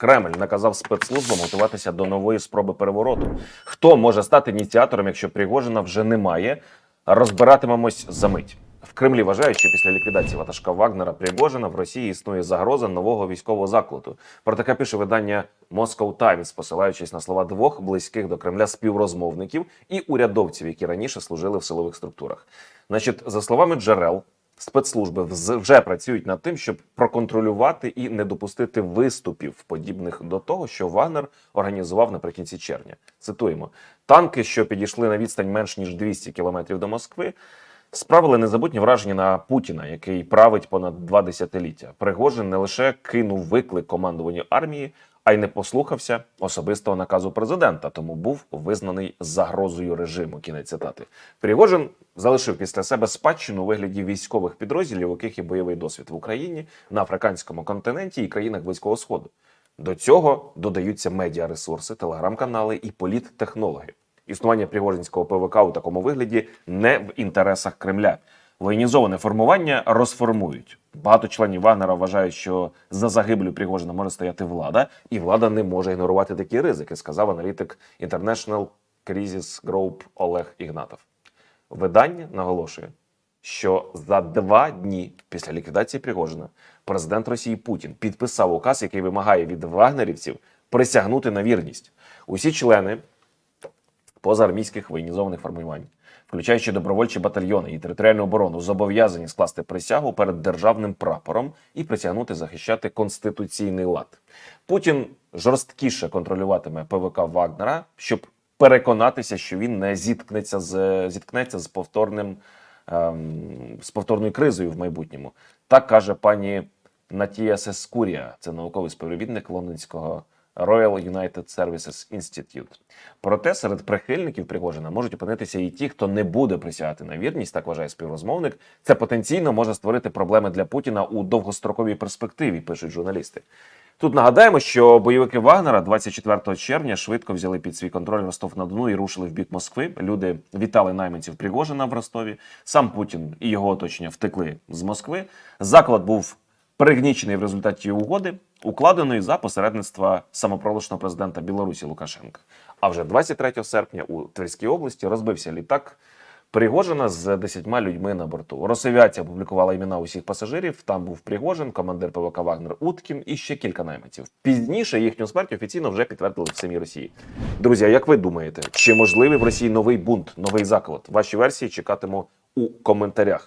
Кремль наказав спецслужбам готуватися до нової спроби перевороту. Хто може стати ініціатором, якщо Пригожина вже немає? Розбиратимемось за мить. В Кремлі вважають, що після ліквідації ватажка Вагнера Пригожина в Росії існує загроза нового військового закладу. Про таке пише видання Moscow Times, посилаючись на слова двох близьких до Кремля співрозмовників і урядовців, які раніше служили в силових структурах. Значить, за словами джерел, спецслужби вже працюють над тим, щоб проконтролювати і не допустити виступів, подібних до того, що Вагнер організував наприкінці червня. Цитуємо: танки, що підійшли на відстань менш ніж 200 кілометрів до Москви. Справили незабутні враження на Путіна, який править понад два десятиліття. Пригожин не лише кинув виклик командуванню армії, а й не послухався особистого наказу президента, тому був визнаний загрозою режиму. Кінець цитати. Пригожин залишив після себе спадщину у вигляді військових підрозділів, у яких є бойовий досвід в Україні, на африканському континенті і країнах Близького Сходу. До цього додаються медіаресурси, телеграм-канали і політтехнологи. Існування Пригожинського ПВК у такому вигляді не в інтересах Кремля. Воєнізоване формування розформують. Багато членів Вагнера вважають, що за загиблю Пригожина може стояти влада, і влада не може ігнорувати такі ризики, сказав аналітик International Crisis Group Олег Ігнатов. Видання наголошує, що за два дні після ліквідації Пригожина президент Росії Путін підписав указ, який вимагає від вагнерівців присягнути на вірність. Усі члени позаармійських воєнізованих формувань, включаючи добровольчі батальйони і територіальну оборону, зобов'язані скласти присягу перед державним прапором і присягнути захищати конституційний лад. Путін жорсткіше контролюватиме ПВК Вагнера, щоб переконатися, що він не зіткнеться з зіткнеться з повторним ем, з повторною кризою в майбутньому. Так каже пані Натія Сескурія, це науковий співробітник лондонського Royal United Services Institute. Проте серед прихильників Пригожина можуть опинитися і ті, хто не буде присягати на вірність, так вважає співрозмовник. Це потенційно може створити проблеми для Путіна у довгостроковій перспективі, пишуть журналісти. Тут нагадаємо, що бойовики Вагнера 24 червня швидко взяли під свій контроль Ростов на Дону і рушили в бік Москви. Люди вітали найманців Пригожина в Ростові. Сам Путін і його оточення втекли з Москви. Заклад був пригнічений в результаті угоди, укладеної за посередництва самопроголошеного президента Білорусі Лукашенка. А вже 23 серпня у Тверській області розбився літак Пригожина з 10 людьми на борту. Росавіація опублікувала імена усіх пасажирів. Там був Пригожин, командир ПВК Вагнер Уткін і ще кілька найманців. Пізніше їхню смерть офіційно вже підтвердили в самій Росії. Друзі, а як ви думаєте, чи можливий в Росії новий бунт, новий заклад? Ваші версії чекатиму у коментарях.